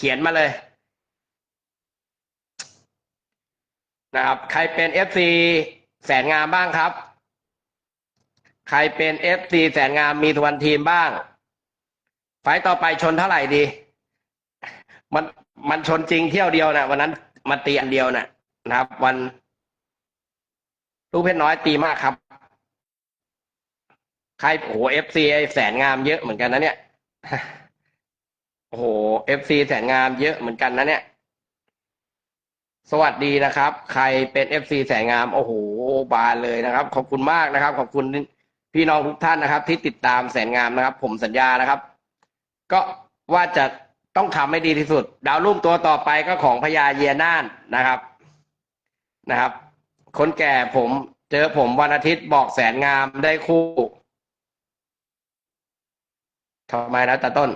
เขียนมาเลยนะครับ ใครเป็นเอฟซีแสนงามบ้างครับ ใครเป็นเอฟซีแสนงามมีทวนทีมบ้าง ไฟต์ต่อไปชนเท่าไหร่ดี มันมันชนจริงเที่ยวเดียวนะวันนั้นมาตีอันเดียวนะนะครับ วันลูกเพชรน้อยตีมากครับ ใครโอ้โหเอฟซีแสนงามเยอะเหมือนกันนะเนี่ย โอ้โหเอฟซีแสนงามเยอะเหมือนกันนะเนี่ย สวัสดีนะครับ ใครเป็นเอฟซีแสนงาม โอ้โห บานเลยนะครับ ขอบคุณมากนะครับ ขอบคุณพี่น้องทุกท่านนะครับ ที่ติดตามแสนงามนะครับ ผมสัญญานะครับ ก็ว่าจะต้องทำให้ดีที่สุด ดาวรุ่งตัวต่อไปก็ของพญาเยียน่านนะครับนะครับ คนแก่ผมเจอผมวันอาทิตย์บอกแสนงามได้คู่ทำไมนะตาต้น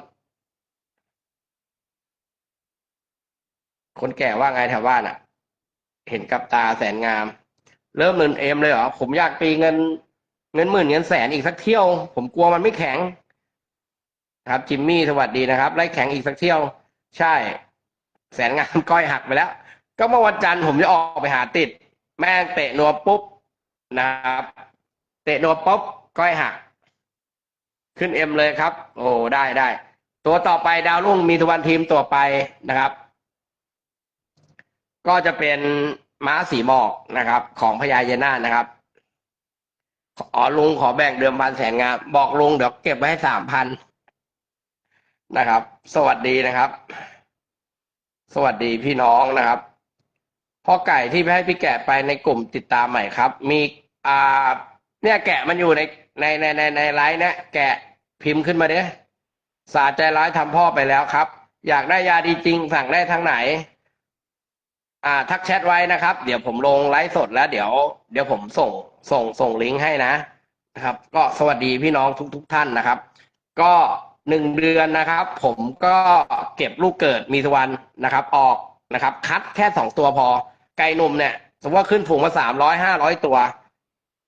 คนแก่ว่าไงแถวบ้านอะ เห็นกับตาแสนงาม เริ่มเงินเอ็มเลยเหรอผมอยากตีเงิน เงินหมื่นเงินแสนอีกสักเที่ยว ผมกลัวมันไม่แข็ง ครับจิมมี่สวัสดีนะครับไล่แข็งอีกสักเที่ยว ใช่ แสนงามก้อยหักไปแล้ว ก็เมื่อวันจันทร์ผมจะออกไปหาติด แม่งเตะนัวปุ๊บนะครับ เตะนัวปุ๊บก้อยหัก ขึ้นเอ็มเลยครับ โอ้ได้ได้ตัวต่อไปดาวรุ่งมีทวันทีมตัวไปนะครับ ก็จะเป็นม้าสีหมอกนะครับ ของพญาเยนานะครับอ๋อลุงขอแบ่งเดิมพันแสนงาบอกลุงเดี๋ยวเก็บไว้ให้สามพันนะครับ สวัสดีนะครับ สวัสดีพี่น้องนะครับพ่อไก่ที่ให้พี่แกะไปในกลุ่มติดตามใหม่ครับ มีอ่าเนี่ยแกะมันอยู่ในในในในในไลน์เนี่ยแกะพิมพ์ขึ้นมาเด้สาใจร้ายทำพ่อไปแล้วครับ อยากได้ยาดีจริงสั่งได้ทางไหน อ่าทักแชทไว้นะครับ เดี๋ยวผมลงไลฟ์สดแล้ว เดี๋ยว เดี๋ยวผมส่งส่งส่งลิงก์ให้นะนะครับ ก็สวัสดีพี่น้องทุกทุกท่านนะครับ ก็หนึ่งเดือนนะครับ ผมก็เก็บลูกเกิดมีทวันนะครับ ออกนะครับ คัดแค่สองตัวพอ ไก่หนุ่มเนี่ยสมมติว่าขึ้นฝูงมาสามร้อยห้าร้อยตัว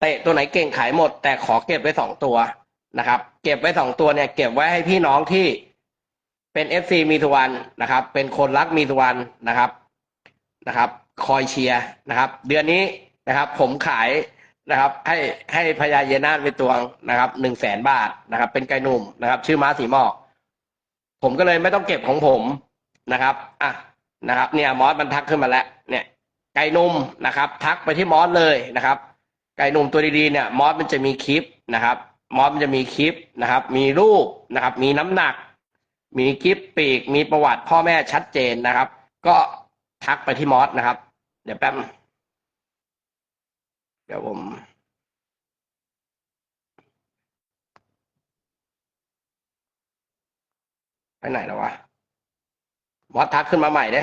เตะตัวไหนเก่งขายหมด แต่ขอเก็บไว้สองตัวนะครับ เก็บไว้สองตัวเนี่ย เก็บไว้ให้พี่น้องที่เป็นเอฟซีมีทวันนะครับ เป็นคนรักมีทวันนะครับ นะครับ คอยเชียร์นะครับ เดือนนี้นะครับ ผมขายนะครับ ให้ให้พญาเยนาเป็นตัวนะครับหนึ่งแสนบาทนะครับ เป็นไก่หนุ่มนะครับ ชื่อม้าสีหมอก ผมก็เลยไม่ต้องเก็บของผมนะครับอะนะครับ เนี่ยมอสมันทักขึ้นมาแล้ว เนี่ยไก่นุ่มนะครับ ทักไปที่มอสเลยนะครับ ไก่หนุ่มตัวดีๆเนี่ย มอสมันจะมีคลิปนะครับมอสมันจะมีคลิปนะครับ มีรูปนะครับ มีน้ำหนัก มีคลิปปีก มีประวัติพ่อแม่ชัดเจนนะครับ ก็ ทักไปที่มอสนะครับ เดี๋ยวแป๊บ เดี๋ยวผมไปไหนแล้ววะมอสทักขึ้นมาใหม่เด้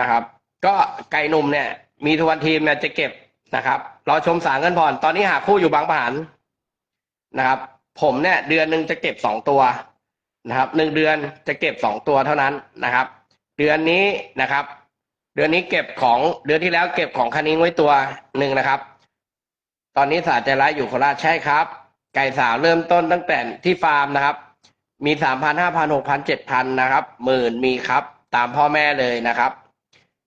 นะครับ ก็ไก่หนุ่มเนี่ย มีทุกวันทีมเนี่ยจะเก็บนะครับรอชมสารเงินผ่อน ตอนนี้หาคู่อยู่บางประหันนะครับ ผมเนี่ย เดือนหนึ่งจะเก็บสองตัวนะครับหนึ่งเดือนจะเก็บสองตัวเท่านั้นนะครับ เดือนนี้นะครับ เดือนนี้เก็บของเดือนที่แล้วเก็บของคันนิ้งไว้ตัวหนึ่งนะครับ ตอนนี้สาใจร้ายอยู่โคราชใช่ครับ ไก่สาวเริ่มต้นตั้งแต่ที่ฟาร์มนะครับ มีสามพันห้าพันหกพันเจ็ดพันนะครับหมื่นมีครับ ตามพ่อแม่เลยนะครับ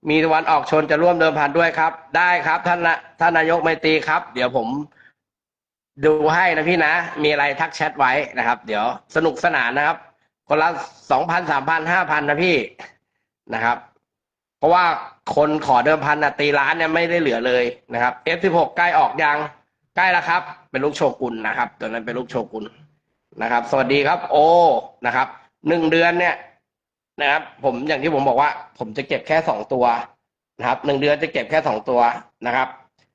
มีวันออกชนจะร่วมเดิมพันด้วยครับ ได้ครับท่านนะท่านนายกไมตรีครับ เดี๋ยวผมดูให้นะพี่นะ มีอะไรทักแชทไว้นะครับ เดี๋ยวสนุกสนานนะครับคนละสองพันสามพันห้าพันนะพี่ นะครับ เพราะว่าคนขอเดิมพันนะตีร้านเนี่ยไม่ได้เหลือเลยนะครับ F16 ใกล้ออกยังใกล้แล้วครับ เป็นลูกโชกุนนะครับ ตัวนั้นเป็นลูกโชกุนนะครับ สวัสดีครับ โอนะครับหนึ่งเดือนเนี่ยนะครับ ผมอย่างที่ผมบอกว่า ผมจะเก็บแค่สองตัวนะครับหนึ่งเดือนจะเก็บแค่สองตัวนะครับ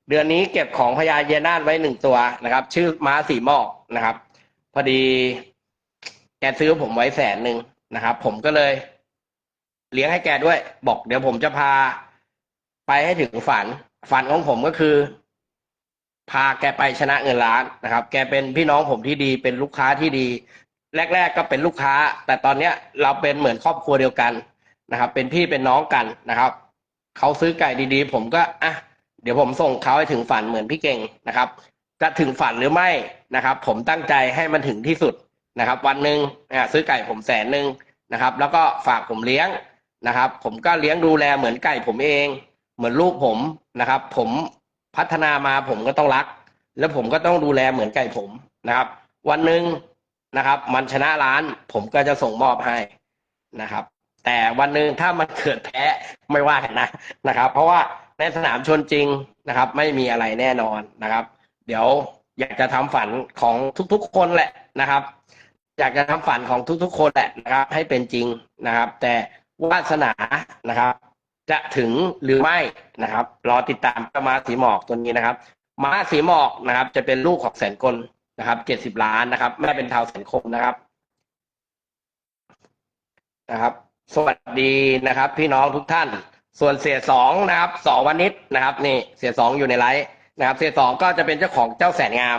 เดือนนี้เก็บของพญาเยนาทไว้หนึ่งตัวนะครับ ชื่อม้าสีหมอกนะครับ พอดี แกซื้อผมไว้แสนหนึ่งนะครับ ผมก็เลย เลี้ยงให้แกด้วย บอกเดี๋ยวผมจะพา ไปให้ถึงฝัน ฝันของผมก็คือ พาแกไปชนะเงินล้านนะครับ แกเป็นพี่น้องผมที่ดีเป็นลูกค้าที่ดี แรก ๆ ก็เป็นลูกค้า แต่ตอนเนี้ยเราเป็นเหมือนครอบครัวเดียวกันนะครับ เป็นพี่เป็นน้องกันนะครับเขาซื้อไก่ดีๆ ผมก็อะเดี๋ยวผมส่งเขาให้ถึงฝันเหมือนพี่เก่งนะครับ จะถึงฝันหรือไม่นะครับ ผมตั้งใจให้มันถึงที่สุดนะครับ วันหนึ่งซื้อไก่ผมแสนหนึ่งนะครับ แล้วก็ฝากผมเลี้ยง นะครับ ผมก็เลี้ยงดูแลเหมือนไก่ผมเอง เหมือนลูกผมนะครับ ผมพัฒนามาผมก็ต้องรัก แล้วผมก็ต้องดูแลเหมือนไก่ผมนะครับ วันหนึ่งนะครับ มันชนะร้าน ผมก็จะส่งมอบให้นะครับ แต่วันหนึ่งถ้ามันเกิดแพ้ไม่ว่ากันนะนะครับ เพราะว่าในสนามชนจริงนะครับ ไม่มีอะไรแน่นอนนะครับ เดี๋ยวอยากจะทำฝันของทุกๆคนแหละนะครับ อยากจะทำฝันของทุกๆ คนแหละนะครับ ให้เป็นจริงนะครับ แต่ วาสนานะครับ จะถึงหรือไม่นะครับ รอติดตามเจ้าม้าสีหมอกตัวนี้นะครับ ม้าสีหมอกนะครับ จะเป็นลูกของแสนกลนะครับเจ็ดสิบล้านนะครับ แม่เป็นเทาแสนคมนะครับนะครับ สวัสดีนะครับ พี่น้องทุกท่าน ส่วนเสียสองนะครับสองวันนิดนะครับ นี่เสียสองอยู่ในไลฟ์นะครับ เสียสองก็จะเป็นเจ้าของเจ้าแสนงาม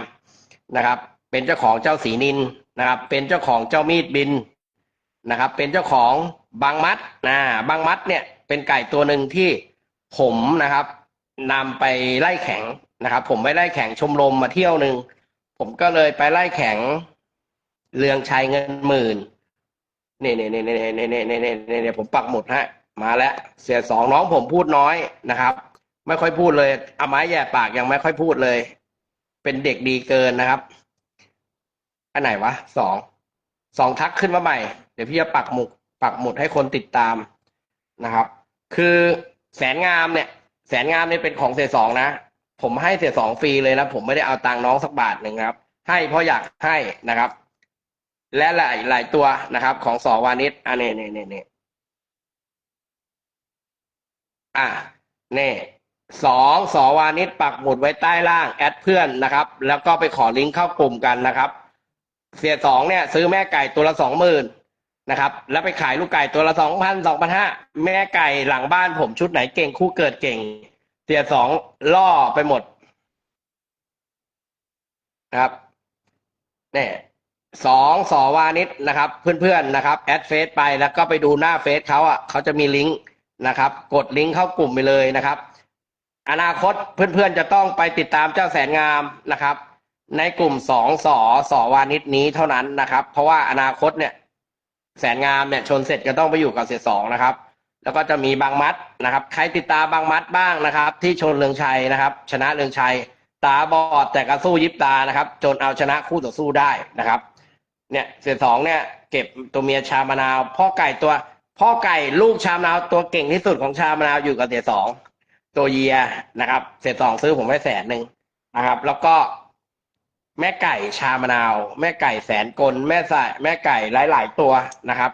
นะครับ เป็นเจ้าของเจ้าสีนินนะครับ เป็นเจ้าของเจ้ามีดบิน นะครับ เป็นเจ้าของบางมัดนะบางมัดเนี่ยเป็นไก่ตัวหนึ่งที่ผมนะครับนำไปไล่แข่งนะครับ ผมไปไล่แข่งชมรมมาเที่ยวหนึ่งผมก็เลยไปไล่แข่งเรืองชัยเงินหมื่นนี่นี่นี่นี่นี่นี่นี่นี่นี่นี่ผมปักหมดฮะมาแล้ว เสียสองน้องผมพูดน้อยนะครับ ไม่ค่อยพูดเลยเอาไม้แย่ปากยังไม่ค่อยพูดเลย เป็นเด็กดีเกินนะครับ อันไหนวะสองสองทักขึ้นมาใหม่เดี๋ยวพี่จะปักหมุดปักหมุดให้คนติดตามนะครับ คือแสนงามเนี่ย แสนงามเนี่ยเป็นของเสียสองนะ ผมให้เสียสองฟรีเลยนะ ผมไม่ได้เอาตังน้องสักบาทหนึ่งครับ ให้เพราะอยากให้นะครับ และหลายหลายตัวนะครับ ของสอวานิชอันนี้นี่นี่นี่อะนี่สองสอวานิชปักหมุดไว้ใต้ล่างแอดเพื่อนนะครับ แล้วก็ไปขอลิงก์เข้ากลุ่มกันนะครับ เสียสองเนี่ย ซื้อแม่ไก่ตัวละสองหมื่น นะครับ แล้วไปขายลูกไก่ตัวละสองพันสองพันห้าแม่ไก่หลังบ้านผมชุดไหนเก่งคู่เกิดเก่ง เสียสองล่อไปหมดนะครับเนี่ยสองสอวานิชนะครับ เพื่อนๆนะครับแอดเฟซไปแล้วก็ไปดูหน้าเฟซเขาอะเขาจะมีลิงก์นะครับ กดลิงก์เข้ากลุ่มไปเลยนะครับ อนาคตเพื่อนๆจะต้องไปติดตามเจ้าแสนงามนะครับ ในกลุ่มสองสอสอวานิชนี้เท่านั้นนะครับ เพราะว่าอนาคตเนี่ย แสนงามเนี่ยชนเสร็จก็ต้องไปอยู่กับเสียสองนะครับ แล้วก็จะมีบางมัดนะครับ ใครติดตาบางมัดบ้างนะครับ ที่ชนเรืองชัยนะครับ ชนะเรืองชัย ตาบอดแต่ก็สู้ยิบตานะครับ จนเอาชนะคู่ต่อสู้ได้นะครับ เนี่ยเสียสองเนี่ย เก็บตัวเมียชามะนาว พ่อไก่ตัว พ่อไก่ลูกชามะนาวตัวเก่งที่สุดของชามะนาวอยู่กับเสียสองตัวเยียนะครับเสียสองซื้อผมไว้แสนหนึ่งนะครับ แล้วก็ แม่ไก่ชามะนาว แม่ไก่แสนกล แม่สายแม่ไก่หลาย ๆ ตัวนะครับ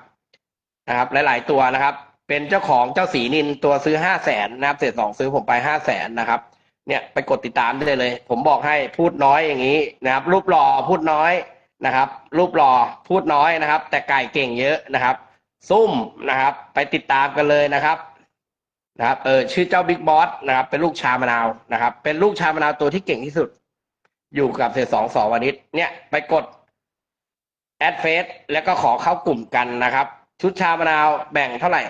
นะครับ หลาย ๆ ตัวนะครับ เป็นเจ้าของเจ้าสีนินตัวซื้อห้าแสนนะครับ เศษสองซื้อผมไปห้าแสนนะครับ เนี่ยไปกดติดตามได้เลย ผมบอกให้พูดน้อยอย่างนี้นะครับ รูปหล่อพูดน้อยนะครับ รูปหล่อพูดน้อยนะครับ แต่ไก่เก่งเยอะนะครับ ซุ่มนะครับ ไปติดตามกันเลยนะครับนะครับเออชื่อเจ้าบิ๊กบอสนะครับ เป็นลูกชามะนาวนะครับ เป็นลูกชามะนาวตัวที่เก่งที่สุด อยู่กับเศษสองสองวันนิดเนี่ยไปกดแอดเฟซแล้วก็ขอเข้ากลุ่มกันนะครับ ชุดชามะนาวแบ่งเท่าไหร่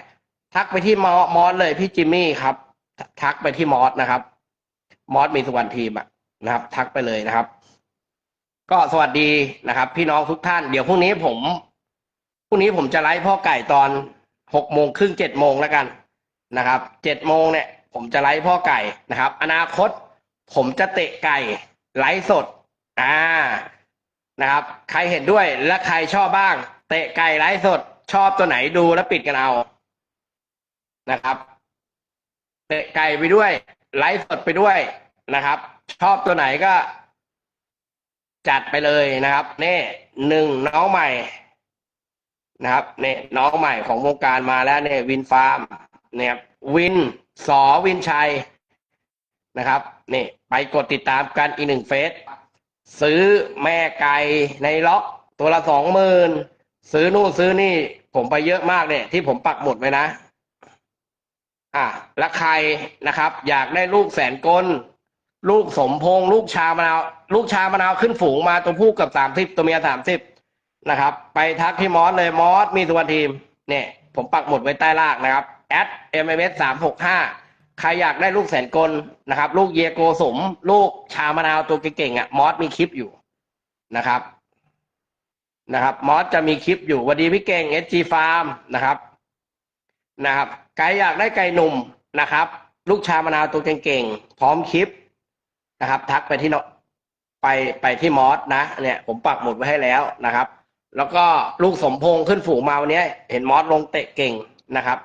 ทักไปที่มอมอสเลยพี่จิมมี่ครับ ทักไปที่มอสนะครับ มอสมีสุวรรณทีมอะนะครับ ทักไปเลยนะครับ ก็สวัสดีนะครับ พี่น้องทุกท่านเดี๋ยวพรุ่งนี้ผมพรุ่งนี้ผมจะไลฟ์พ่อไก่ตอนหกโมงครึ่งเจ็ดโมงแล้วกันนะครับเจ็ดโมงเนี่ย ผมจะไลฟ์พ่อไก่นะครับ อนาคต ผมจะเตะไก่ ไลฟ์สด อ่านะครับ ใครเห็นด้วยและใครชอบบ้าง เตะไก่ไลฟ์สด ชอบตัวไหนดูแล้วปิดกันเอานะครับ เตะไก่ไปด้วย ไลฟ์สดไปด้วยนะครับ ชอบตัวไหนก็ จัดไปเลยนะครับนี่หนึ่งน้องใหม่นะครับเนี่ยน้องใหม่ของวงการมาแล้วเนี่ยวินฟาร์มเนี่ยวินสอวินชัย นะครับนี่ไปกดติดตามกันอีกหนึ่งเฟซซื้อแม่ไก่ในล็อกตัวละสองหมื่นซื้อนู่นซื้อนี่ ผมไปเยอะมากเนี่ย ที่ผมปักหมุดไว้นะ อะแล้วใครนะครับ อยากได้ลูกแสนกล ลูกสมพงลูกชามะนาว ลูกชามะนาวขึ้นฝูงมาตัวผู้กับสามสิบตัวเมียสามสิบนะครับ ไปทักที่มอสเลยมอสมีตัวทีม เนี่ย ผมปักหมุดไว้ใต้ล่างนะครับ at mms สามหกห้า ใครอยากได้ลูกแสนกลนะครับ ลูกเยโกสม ลูกชามะนาวตัวเก่งๆอะมอสมีคลิปอยู่นะครับ นะครับ มอสจะมีคลิปอยู่วัสดีพี่เก่ง SG Farm นะครับนะครับไก่อยากได้ไก่หนุ่มนะครับ ลูกชามะนาวตัวเก่งๆพร้อมคลิปนะครับ ทักไปที่เนาะไปไปที่มอสนะเนี่ยผมปักหมุดไว้ให้แล้วนะครับ แล้วก็ลูกสมพงษ์ขึ้นฝูงมาวันนี้เห็นมอสลงเตะเก่งนะครับ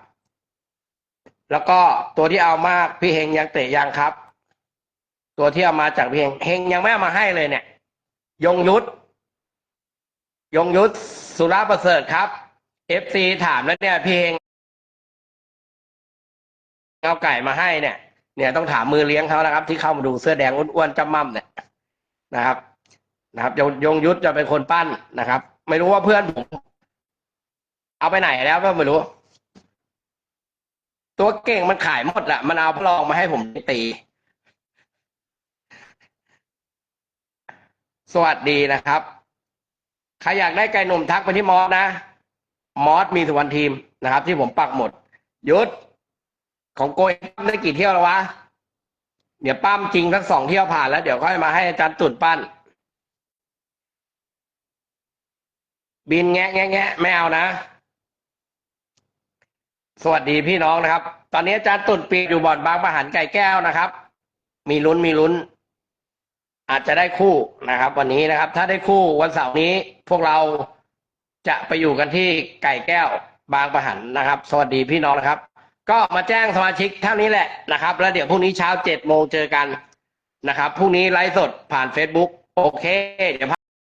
แล้วก็ตัวที่เอามากพี่เฮงยังเตะยังครับ ตัวที่เอามาจากพี่เฮงเฮงยังไม่เอามาให้เลยเนี่ย ยงยุทธยงยุทธสุราประเสริฐครับเอฟซีถามแล้วเนี่ยพี่เฮงเอาไก่มาให้เนี่ย เนี่ยต้องถามมือเลี้ยงเขานะครับ ที่เข้ามาดูเสื้อแดงอ้วนๆจำมั่มเนี่ยนะครับ นะครับยงยงยุทธจะเป็นคนปั้นนะครับ ไม่รู้ว่าเพื่อนผมเอาไปไหนแล้วก็ไม่รู้ ตัวเก่งมันขายหมดละมันเอาพลองมาให้ผมตี สวัสดีนะครับ ใครอยากได้ไก่หนุ่มทักไปที่มอสนะ มอสมีสุวรรณทีมนะครับ ที่ผมปักหมด ยุทธของโกยปั้มได้กี่เที่ยวแล้ววะ เดี๋ยวปั้มจริงทั้งสองเที่ยวผ่านแล้ว เดี๋ยวค่อยมาให้อาจารย์ตุ่นปั้น บินแงะแงะแงะไม่เอานะ สวัสดีพี่น้องนะครับ ตอนนี้อาจารย์ตุ่นปีอยู่บ่อนบางประหันไก่แก้วนะครับ มีลุ้นมีลุ้น อาจจะได้คู่นะครับ วันนี้นะครับ ถ้าได้คู่วันเสาร์นี้พวกเราจะไปอยู่กันที่ไก่แก้วบางประหันนะครับ สวัสดีพี่น้องนะครับ ก็มาแจ้งสมาชิกเท่านี้แหละนะครับ แล้วเดี๋ยวพรุ่งนี้เช้าเจ็ดโมงเจอกันนะครับพรุ่งนี้ไลฟ์สดผ่าน Facebook โอเค เดี๋ยว